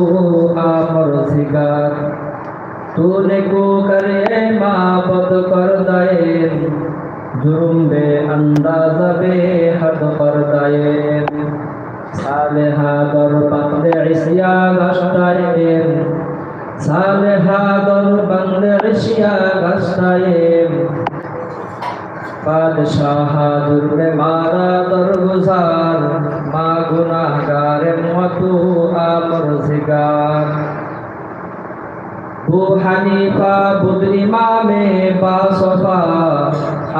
आमरसिगार तूने को करे माबद कर दए जुर्म बे अंदाज बे हद कर दए सालेहा दर बंदे इसिया गश्ताए सालेहा दर बंदे इसिया गश्ताए বাদশাহ দুর্গে মারা দরগুজার মা গুনাহগারে মতু আমর জিগার বু হানিফা বুদ ইমামে বাসফা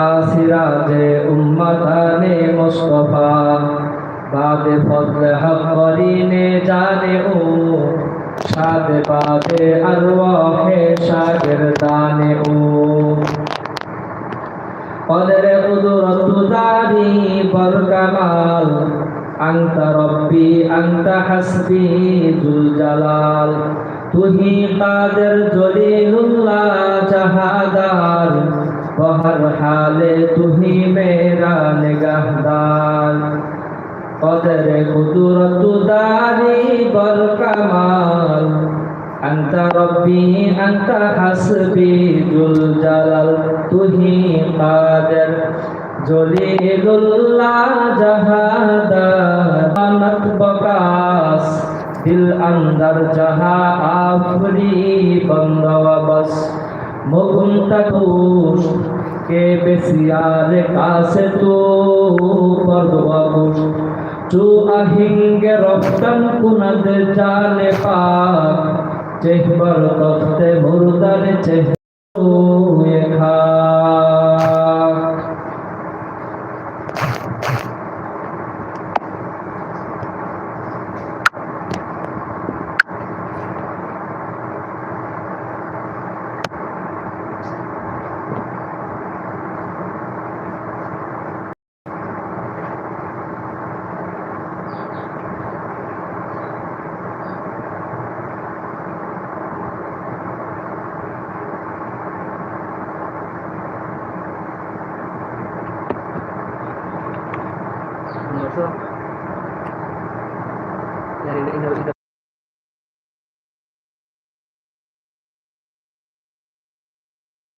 আসিরাজে উম্মতানে মুস্তফা বাদে ফজলে হক করিনে জানে ও সাদে বাদে আরওয়াহে শাগিরদানে ও قدر قدرة داري بركمال أنت রব্বি আন্তা হাসবি দুল জালাল। তুহি কাদের জলিলুল্লাহ জাহাদার। বহর হালে তুহি মেরা নিগাহদার। কদর কুদরত দারি বল কামাল। আন্তা রব্বি আন্তা হাসবি দুল জালাল। তুহি কাদের জলিলুল্লাহ জাহাদার। दिल अंदर जहां आफरी बंदा बस मुकुम तकुश के बेसियार कासे तो परदवा कुश तू अहिंग रफ्तन कुनद जाने पाक चेहबर तख्ते मुर्दर चेह inyo. So, narinig na rin